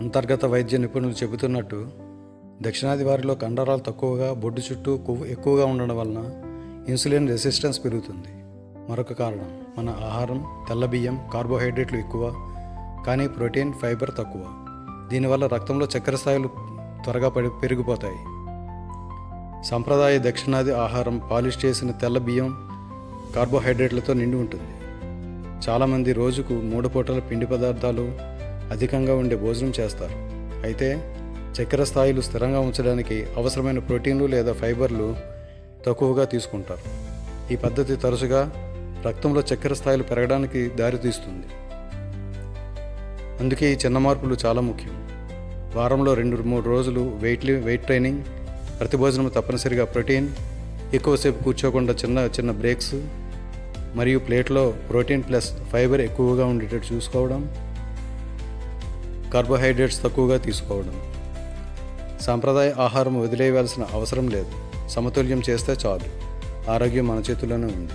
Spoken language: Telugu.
అంతర్గత వైద్య నిపుణులు చెబుతున్నట్టు దక్షిణాది వారిలో కండరాలు తక్కువగా బొడ్డు చుట్టూ కొవ్వు ఎక్కువగా ఉండడం వలన ఇన్సులిన్ రెసిస్టెన్స్ పెరుగుతుంది. మరొక కారణం మన ఆహారం తెల్ల బియ్యం కార్బోహైడ్రేట్లు ఎక్కువ కానీ ప్రోటీన్ ఫైబర్ తక్కువ. దీనివల్ల రక్తంలో చక్కెర స్థాయిలు త్వరగా పడి పెరిగిపోతాయి. సంప్రదాయ దక్షిణాది ఆహారం పాలిష్ చేసిన తెల్ల బియ్యం కార్బోహైడ్రేట్లతో నిండి ఉంటుంది. చాలామంది రోజుకు మూడు పూటల పిండి పదార్థాలు అధికంగా ఉండే భోజనం చేస్తారు. అయితే చక్కెర స్థాయిలు స్థిరంగా ఉంచడానికి అవసరమైన ప్రోటీన్లు లేదా ఫైబర్లు తక్కువగా తీసుకుంటారు. ఈ పద్ధతి తరచుగా రక్తంలో చక్కెర స్థాయిలు పెరగడానికి దారితీస్తుంది. అందుకే ఈ చిన్న మార్పులు చాలా ముఖ్యం. వారంలో రెండు మూడు రోజులు వెయిట్ వెయిట్ ట్రైనింగ్ ప్రతి భోజనం తప్పనిసరిగా ప్రోటీన్ ఎక్కువసేపు కూర్చోకుండా చిన్న చిన్న బ్రేక్స్ మరియు ప్లేట్లో ప్రోటీన్ ప్లస్ ఫైబర్ ఎక్కువగా ఉండేటట్టు చూసుకోవడం కార్బోహైడ్రేట్స్ తక్కువగా తీసుకోవడం. సాంప్రదాయ ఆహారం వదిలేయవలసిన అవసరం లేదు. సమతుల్యం చేస్తే చాలు. ఆరోగ్యం మన చేతుల్లోనే ఉంది.